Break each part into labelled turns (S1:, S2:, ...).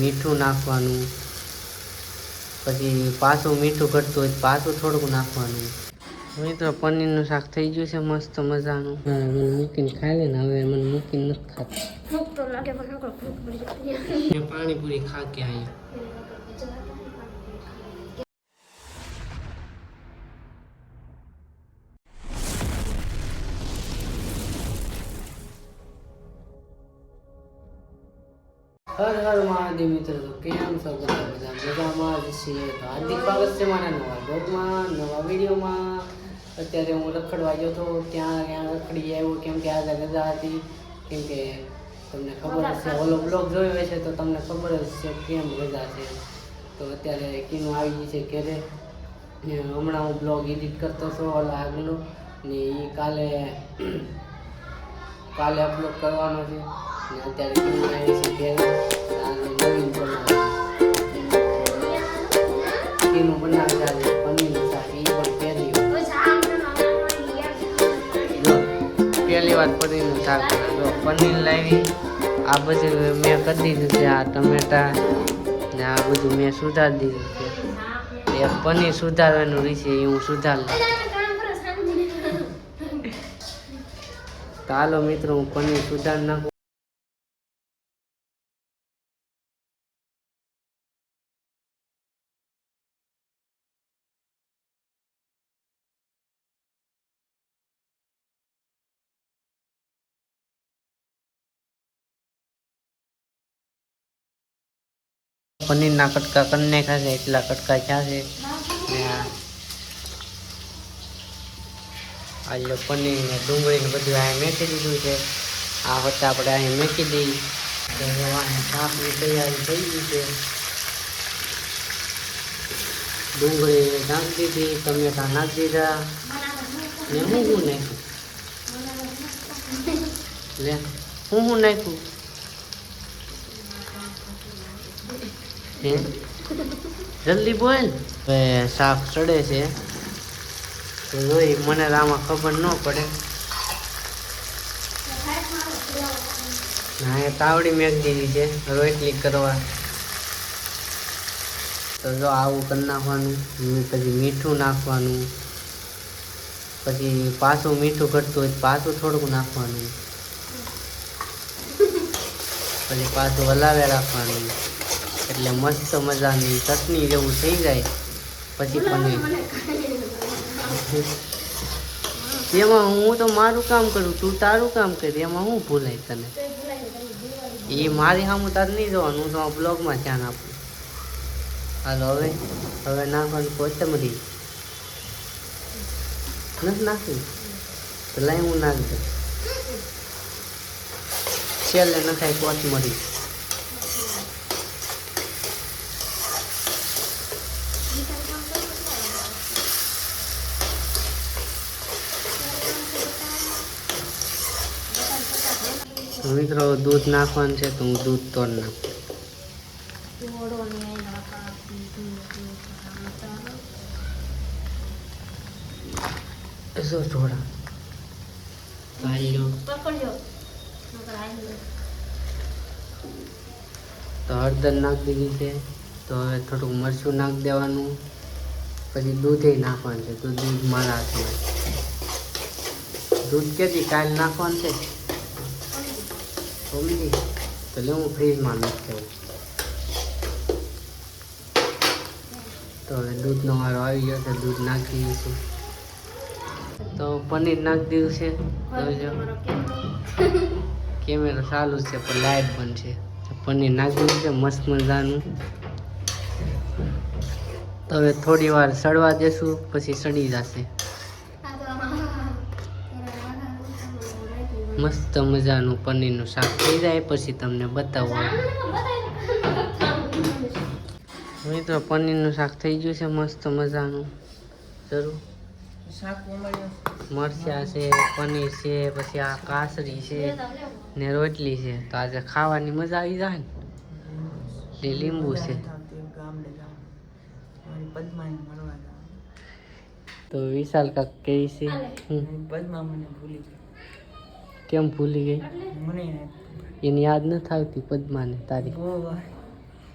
S1: મીઠું નાખવાનું પછી પાછું મીઠું ઘટતું હોય પાછું થોડુંક નાખવાનું. મિત્રો પનીરનું શાક થઈ ગયું છે મસ્ત મજાનું. હા મને મૂકીને ખાઈ લે ને હવે મને મૂકીને નથી ખાતું. પાણીપુરી ખા કે આયા. હર હર મહાદેવ મિત્રો, તો કેમ છો બધા બધા? મજામાં જ છીએ. તો હાર્દિક સ્વાગત છે મારા નવા બ્લોગમાં નવા વિડીયોમાં. અત્યારે હું રખડવા ગયો હતો ત્યાં ત્યાં રખડી આવ્યો. કેમ કે આજે રજા હતી. કેમ કે તમને ખબર છે, ઓલો બ્લોગ જોયો છે તો તમને ખબર જ છે કેમ રજા છે. તો અત્યારે કીનું આવી ગઈ છે ઘેરે. હમણાં હું બ્લોગ એડિટ કરતો હતો ઓલો આગલો. ને એ કાલે કાલે અપલોડ કરવાનો છે. અત્યારે આજે પનીરનું પનીર લાવી, આ બધું મેં કરી દીધું આ ટમેટા ને આ બધું મેં સુધારી દીધું એ પનીર સુધારવાનું રહેશે હું સુધાર. લઉં. તો મિત્રો, હું પનીર સુધાર નાખું. પનીરના કટકા કરી નાખ્યા છે એટલા કટકા થયા છે ને આ આ લો પનીર ને ડુંગળી ને બધું અહીંયા મેકી દીધું છે આ વચ્ચે આપણે અહીં મેકી દઈ તો હવે આની શાકની તૈયારી થઈ ગઈ છે ડુંગળી નાખી દીધી ટમેટા નાખી દીધા ને હું શું નાખ્યું લે હું શું નાખ્યું જલ્દી બોલ. હવે શાક ચડે છે. તો જોઈ, મને આમાં ખબર ન પડે. હા, એ તાવડી મેક દીધી છે રોટલી કરવા. તો જો આવું કરી નાખવાનું પછી મીઠું નાખવાનું. પછી પાછું મીઠું ઘટતું હોય પાછું થોડુંક નાખવાનું. પછી પાછું હલાવે રાખવાનું. એટલે મસ્ત મજાની ચટણી જેવું થઈ જાય. પછી પનીર. એમાં હું તો મારું કામ કરું, તું તારું કામ કરી, એમાં હું ભૂલાય તને? એ મારી સામું તાર નહીં જોવાનું, હું તો બ્લોગમાં ધ્યાન આપું. હાલો, હવે હવે નાખવાનું કોથમરી. નથી નાખ્યું તો લાઈ હું નાખી દઉં. છેલ્લે નખાય કોથમરી તો મિત્રો દૂધ નાખવાનું છે તો હું દૂધ તોડ નાખું.
S2: આઈ લો.
S1: તો હળદર નાખી દીધી છે. તો હવે થોડુંક મરચું નાખી દેવાનું. પછી દૂધે નાખવાનું છે. તો દૂધ મારા હાથમાં. દૂધ કેથી કાલ નાખવાનું છે? સમજી તો લે હું ફ્રીજમાં નાખી તો હવે દૂધનો વારો આવી ગયો છે દૂધ નાખી દઈશું તો પનીર નાખી દીધું છે તો
S2: કેમેરો.
S1: ચાલુ છે પણ લાઈટ પણ છે પનીર નાખી દીધું છે મસ્ત મજાનું તો હવે થોડી વાર સડવા દેશું પછી સડી જશે
S2: આ તો આમાં.
S1: મસ્ત મજાનું પનીરનું શાક થઈ જાય, પછી તમને બતાવું. મિત્રો, પનીરનું શાક થઈ ગયું છે, મસ્ત મજાનું. જરૂર. મરચાં છે, પનીર છે, પછી આ કાસરી છે ને રોટલી છે. તો આજે ખાવાની મજા આવી જાય ને? લીંબુ છે. તો વિશાલ કાક કહે છે
S3: પદ્મા મને ભૂલી
S1: કેમ ભૂલી ગઈ?
S3: એને
S1: એની યાદ નથી આવતી પદ્માને તારી.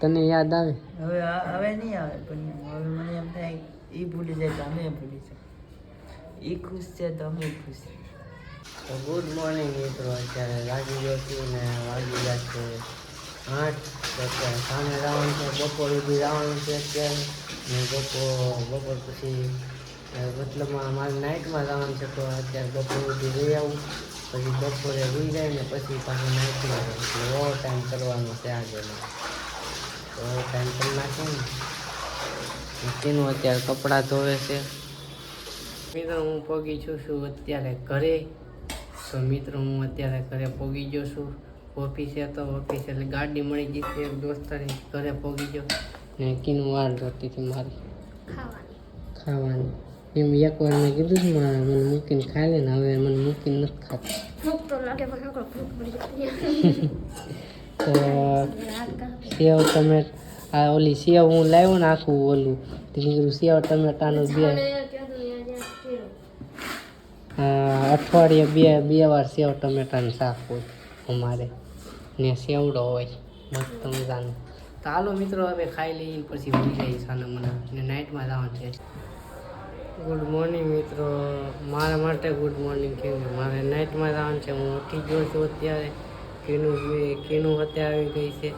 S1: તને યાદ આવે?
S3: હવે હવે નહીં આવે પણ હવે મને એમ થાય એ ભૂલી જાય તો અમે ભૂલી જાય. એ ખુશ છે તો અમે ખુશ. છે
S1: તો ગુડ મોર્નિંગ મિત્રો. અત્યારે લાગી ગયો છું ને વાગી ગયા છે આઠ. તો અત્યારે સામે જવાનું છે બપોર સુધી જવાનું છે અત્યારે. ને બપોર બપોર પછી મતલબમાં મારે નાઇટમાં જવાનું છે તો અત્યારે બપોર સુધી રહી આવું. પછી બપોરે રૂઈ જાય ને પછી પાછું નાખી એટલે ઓવર ટાઈમ કરવાનો છે આજે. તો ઓવર ટાઈમ કરી નાખે ને. તેનું અત્યારે કપડાં ધોવે છે. મિત્રો હું પગી છું છું અત્યારે ઘરે? તો મિત્રો હું અત્યારે ઘરે પોગી ગયો છું. ઓફિસે તો ઓફિસે એટલે ગાડી મળી ગઈ છે એક દોસ્તાની. ઘરે પહોંચી ગયો. ને કીનું વાર જોતી હતી મારી.
S2: ખાવાની.
S1: ખાવાની. એમ એકવાર મેં કીધું છે મારે મને મૂકીને ખાઈ લે ને હવે મને મૂકીને નથી ખાતું.
S2: ભૂખ તો લાગે પણ શું ભૂખ પડી
S1: તો સેવ ટમેટ આ ઓલી સેવ હું લાવ્યો ને આખું ઓલું ઢીંગરું સેવ ટમેટાનું બે. અઠવાડિયે બે બે વાર સેવ ટમેટાનું શાક હોય અમારે. ને સેવડો હોય મસ્ત મજાનું. તો હાલો મિત્રો હવે ખાઈ લઈને પછી ભૂલી જાય સાને મને. ને નાઇટમાં જવાનું છે. ગુડ મોર્નિંગ મિત્રો. મારા માટે ગુડ મોર્નિંગ કેમ મારે નાઇટમાં જવાનું છે. હું ઉઠી ગયો છું અત્યારે. કીનું કીનું અત્યારે આવી ગઈ છે.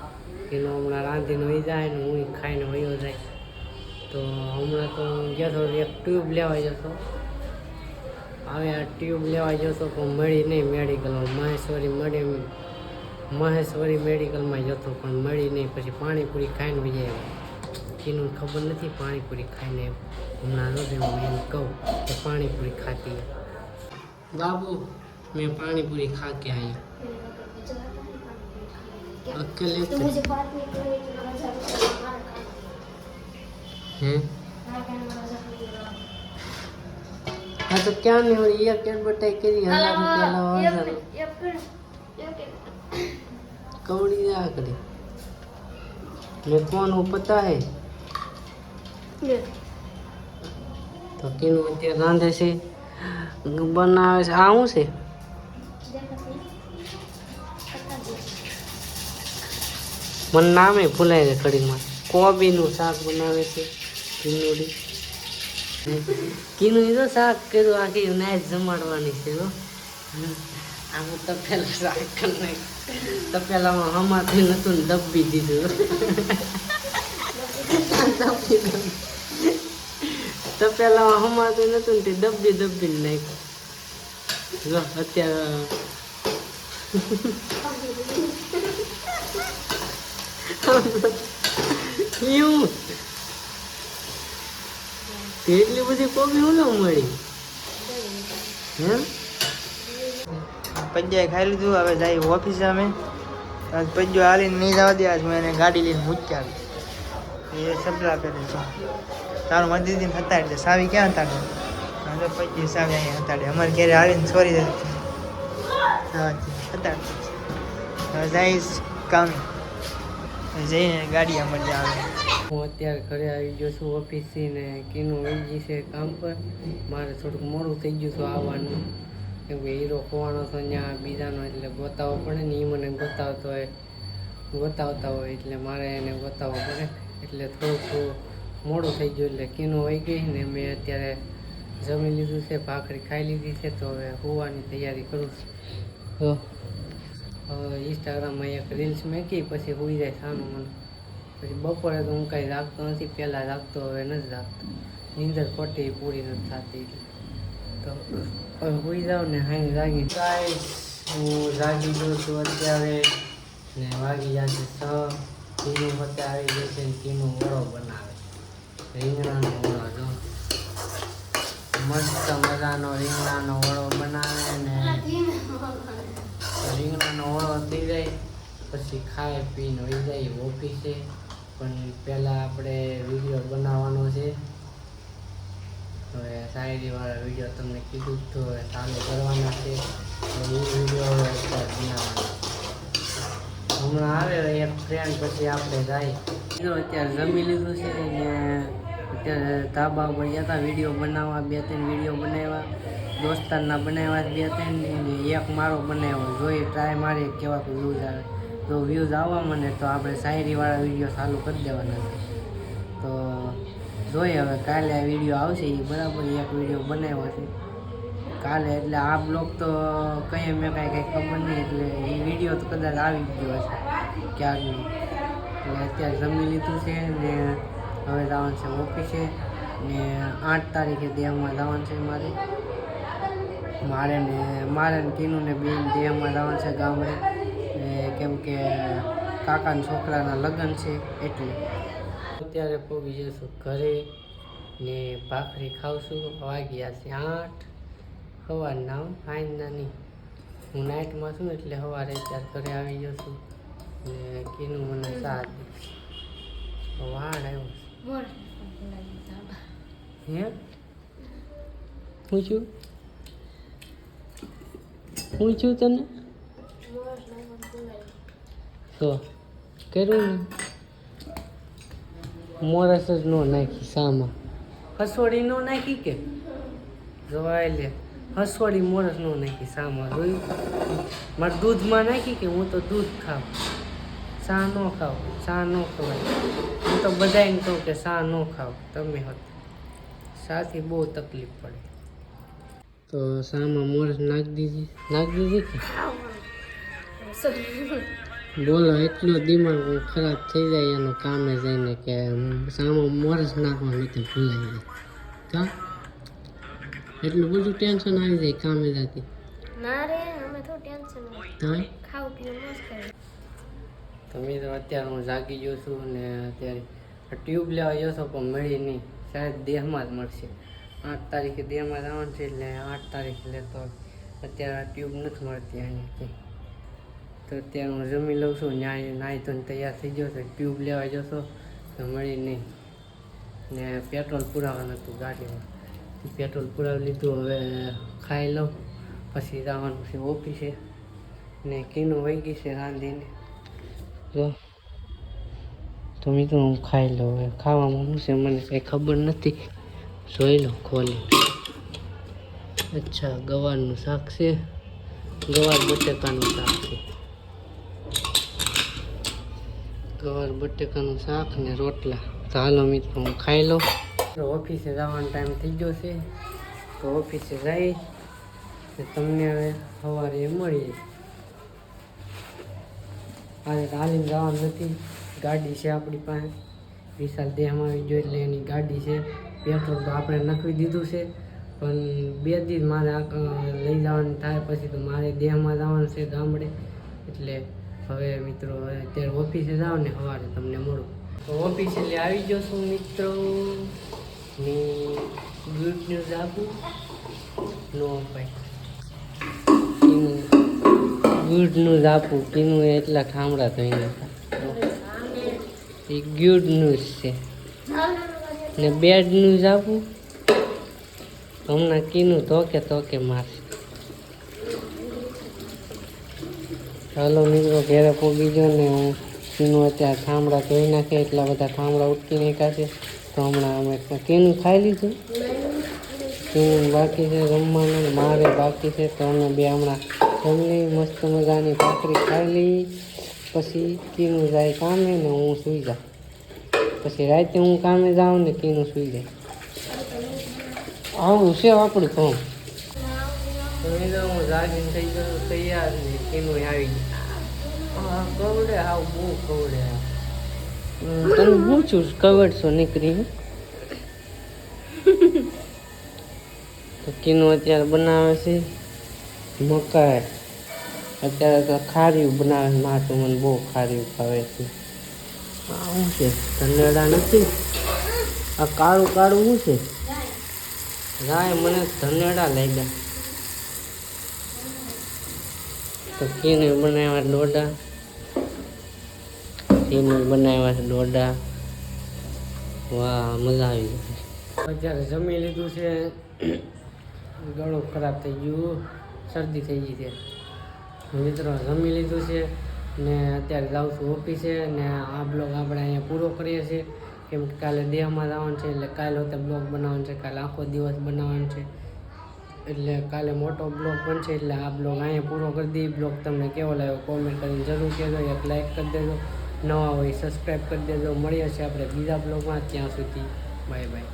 S1: કીનું હમણાં રાંધીને હોઈ જાય ને હું ખાઈને વયો જાય. તો હમણાં તો હું ગયો હતો એક ટ્યુબ લેવા જતો હવે આ ટ્યુબ લેવા જતો પણ મળી નહીં મેડિકલમાં મહેશ્વરી મળી મહેશ્વરી મેડિકલમાં જતો પણ મળી નહીં. પછી પાણીપુરી ખાઈને વહી આવ્યો કીનું ખબર નથી પાણીપુરી ખાઈને હમણાં નથી હું એમ કહું કે પાણીપુરી ખાતી है। बाबू मैं पानीपुरी खा के आई हूँ अकेले
S2: तो
S1: थे
S2: मुझे बात नहीं करनी तो मजा नहीं मार खा
S1: हैं
S2: मार खाने में मजा नहीं आ
S1: हाँ तो क्या नहीं हो ये क्या बटाई करी हजार रुपया लावा हजार कौड़ी जा करे मैं कौन हूँ पता है તો કીનું અત્યારે રાંધે છે. બનાવે છે. આ શું છે? મને નામે ભૂલાય છે કડીમાં કોબીનું શાક બનાવે છે. કીનુડી કીનું તો શાક કર્યું આખી નાઈટ જમાડવાની છે હો. આમ તપેલા શાક કરી તપેલામાં હમાથી નતું ને દબ્બી દીધું. દબ્બી દીધું. તો પેલા હમાતું નતું ને તે દબી દબ્બી નાખ્યું. જો, અત્યારે એવું. એટલી બધી કોબી હું ન મળી? હે?
S3: પંજાએ ખાઈ લીધું, હવે જાય ઓફિસે અમે આજ પંજો હાલીને નહીં જવા દે, આજ મેં ગાડી લઈને મૂક્યા. એ સબલા કરે છે. તારું મધી દીને હતાડી દે. સાવી ક્યાં હતાડે હા તો પંજો સાવી અહીંયા હતાડે અમારે ઘેરે આવીને છોરી દે. હતાડે હવે જઈશ કામે. જઈને ગાડી અમારે આવે.
S1: હું અત્યારે ઘરે આવી ગયો છું ઓફિસથી ને કીનું વહી છે કામ પર. મારે થોડુંક મોડું થઈ ગયું હતું આવવાનું. કેમ કે હીરો ખોવાનો તો ત્યાં, બીજાનો એટલે ગોતાવો પડે ને એ મને ગોતાવતો હોય. ગોતાવતા હોય એટલે મારે એને ગોતાવવો પડે. એટલે થોડુંક મોડું થઈ ગયું એટલે કીનું વહી ગઈ ને મેં અત્યારે જમી લીધું છે ભાખરી ખાઈ લીધી છે તો હવે હોવાની તૈયારી કરું છું. તો ઇન્સ્ટાગ્રામમાં એક રીલ્સ મેકી પછી હોઈ જાય સાનું મને. પછી બપોરે તો હું કાંઈ રાખતો નથી પહેલાં રાખતો હવે નથી રાખતો. નીંદર ખોટી પૂરી નથી થતી તો હવે હોઈ જાઉં ને હાઈ જાગી જાય હું જાગી ગયો છું અત્યારે. ને વાગી જાય છ કીનું અત્યારે આવી જશે ને કીનું વડો બનાવે. રીંગણાનો વડો જો. મસ્ત મજાનો રીંગણાનો વડો બનાવે ને રીંગણાનો ઓળો થઈ જાય, પછી ખાય પીને હોય જાય ઓફિસે. પણ પહેલાં આપણે વીડિયો બનાવવાનો છે. હવે શાયરીવાળા વીડિયો તમને કીધું તો ચાલુ કરવાના છે. એ વીડિયો હવે બનાવવાનો હમણાં આવે એક ફ્રેન્ડ પછી આપણે જાય. અત્યારે જમી લીધું છે ને અત્યારે ધાબા ઉપર ગયા હતા વીડિયો બનાવવા, બે ત્રણ વીડિયો બનાવ્યા. દોસ્તારના બનાવ્યા બે ત્રણ એક મારો બનાવ્યો. જોઈએ ટ્રાય મારે કેવા વ્યૂઝ આવે. તો વ્યૂઝ આવવા મને તો આપણે શાયરીવાળા વીડિયો ચાલુ કરી દેવાના છે. તો જોઈએ હવે કાલે આ વીડિયો આવશે એ બરાબર, એક વીડિયો બનાવ્યો છે. કાલે એટલે આ બ્લોગ તો કંઈ મેં કાંઈ કંઈ ખબર નહીં, એટલે એ વીડિયો તો કદાચ આવી ગયો હશે. ક્યારનો? એટલે અત્યારે જમી લીધું છે ને હવે જવાનું છે ઓફિસે ને આઠ તારીખે દેહમાં જવાનું છે મારે. મારે ને મારે ને કીનું ને બેન દેહમાં જવાનું છે ગામડે. કેમ કે કાકાના છોકરાના લગ્ન છે એટલે. અત્યારે પહોંચી જઈશું ઘરે ને ભાખરી ખાવશું. વાગ્યા છે આઠ. સવારના સાંજના નહીં. હું નાઇટમાં છું એટલે સવારે અત્યારે ઘરે આવી જશું ને કીનું મને સાથ વાળ આવ્યો હે? હું છું તને? તો, કર્યું ને? મોરસ જ નો નાખી, સામા. હસોડી નો નાખી કે? જોવાય લે. હસોડી મોરસ નો નાખી, સામા. જોયું? મારે દૂધમાં નાખી કે હું તો દૂધ ખાઉં? ચા ન ખાવ ચા ન ખવાય. હું તો બધાને કહું કે ચા ન ખાવ તમે હોત. સાથી બહુ તકલીફ પડે. તો શામાં મોરસ નાખી દીધી. નાખી દીધી કે? બોલો એટલો દિમાગ ખરાબ થઈ જાય એનું કામે જઈને કે સામો મોરસ નાખવા નથી ભૂલાઈ જાય. તો? એટલું બધું ટેન્શન આવી જાય કામે જતી.
S2: ના રે અમે તો ટેન્શન ખાવ પીવું મસ્ત.
S1: તો મિત્રો અત્યારે હું જાગી ગયો છું ને અત્યારે ટ્યુબ લેવા ગયો છો, પણ મળી નહીં. શાયદ દેહમાં જ મળશે. આઠ તારીખે દેહમાં જ આવવાનું છે, એટલે આઠ તારીખે લેતો અત્યારે આ ટ્યુબ નથી મળતી અહીંયાથી તો અત્યારે હું જમી લઉં છું, ન્યાય નાહી ધોઈને તૈયાર થઈ ગયો છે ટ્યુબ લેવા જશો તો મળી નહીં. ને પેટ્રોલ પુરાવાનું હતું ગાડીમાં. પેટ્રોલ પુરાવી લીધું, હવે ખાઈ લઉં, પછી જવાનું છે ઓફિસે. ને કીનું વહી ગઈ છે રાંધીને. જો તો મિત્રો હું ખાઈ લઉં હવે ખાવામાં શું છે મને કંઈ ખબર નથી. જોઈ લો ખોલી. અચ્છા, ગવારનું શાક છે. ગવાર બટેકાનું શાક છે. ગવાર બટેકાનું શાક ને રોટલા. તો હાલો મિત્રો, હું ખાઈ લઉં. ઓફિસે જવાનો ટાઈમ થઈ ગયો છે. તો ઓફિસે જઈ તમને હવે સવારે મળીએ. આજે તાલીમ જવાનું નથી. ગાડી છે આપણી પાસે. વિશાલ દેહમાં ગયો એટલે એની ગાડી છે. પેટ્રોલ તો આપણે નખવી દીધું છે. પણ બે દિવસ મારે લઈ જવાનું થાય, પછી તો મારે દેહમાં જવાનું છે ગામડે. એટલે હવે મિત્રો, હવે અત્યારે ઓફિસે જાઓ ને સવારે તમને મળું. તો ઓફિસે એટલે આવી ગયો છું મિત્રો. ને ગુડ ન્યૂઝ આપું. નો ભાઈ ગુડ જ આપું કીનું એટલા ઠામડા થઈને એ ગુડ ન્યૂઝ છે. ને બેડ ન્યૂઝ આપું. હમણાં કીનું તોકે તોકે મારશે. હલો મિત્રો, ઘેરે પોગી ગયો ને હું કીનું અત્યારે ઠામડા ધોઈ નાખે, એટલા બધા ઠામડા ઉટકી નાખ્યા છે. તો હમણાં અમે કીનું ખાઈ લીધું. કીનું બાકી છે જમવાનું મારે બાકી છે, તો અમે બે હમણાં જમલી મસ્ત મજાની ભાખરી ખાઈ લઈ પછી કીનું જાય કામે ને હું સૂઈ જાઉં. પછી રાતે હું કામે જાઉં ને કીનું સૂઈ જાય. આવું છે આપણું કહું તમે તો હું જાગીને થઈ ગયો તૈયાર ને કીનું આવી હા કવડે આવ બહુ કવડે તમે પૂછું કવડશો નીકળી? તો કીનું અત્યારે બનાવે છે. મકાઈ. અત્યારે તો ખાર્યું બનાવે, માં તો મને બહુ ખાર્યું ખાવે છે. આ શું છે? ધનેડા નથી? આ કાળું કાળું શું છે? રાય મને ધનેડા લાગ્યા. તો કીને બનાવ્યા ડોડા? કીને બનાવ્યા ડોડા? વાહ, મજા આવી ગઈ. અત્યારે જમી લીધું છે. ગળું ખરાબ થઈ ગયું. શરદી થઈ ગઈ છે. મિત્રો જમી લીધું છે ને અત્યારે જાઉં છું ઓફિસે ને આ બ્લોગ આપણે અહીંયા પૂરો કરીએ છીએ. કેમ કે કાલે દેહમાં જવાનું છે એટલે કાલે હોતે બ્લોગ બનાવવાનું છે, કાલે આખો દિવસ બનાવવાનું છે. એટલે કાલે મોટો બ્લોગ બનશે એટલે આ બ્લોગ અહીંયા પૂરો કરી દઈએ. બ્લોગ તમને કેવો લાગ્યો કોમેન્ટ કરીને જરૂર કહેજો. એક લાઈક કરી દેજો. નવા હોય સબસ્ક્રાઈબ કરી દેજો. મળીએ છીએ આપણે બીજા બ્લોગમાં. ત્યાં સુધી બાય બાય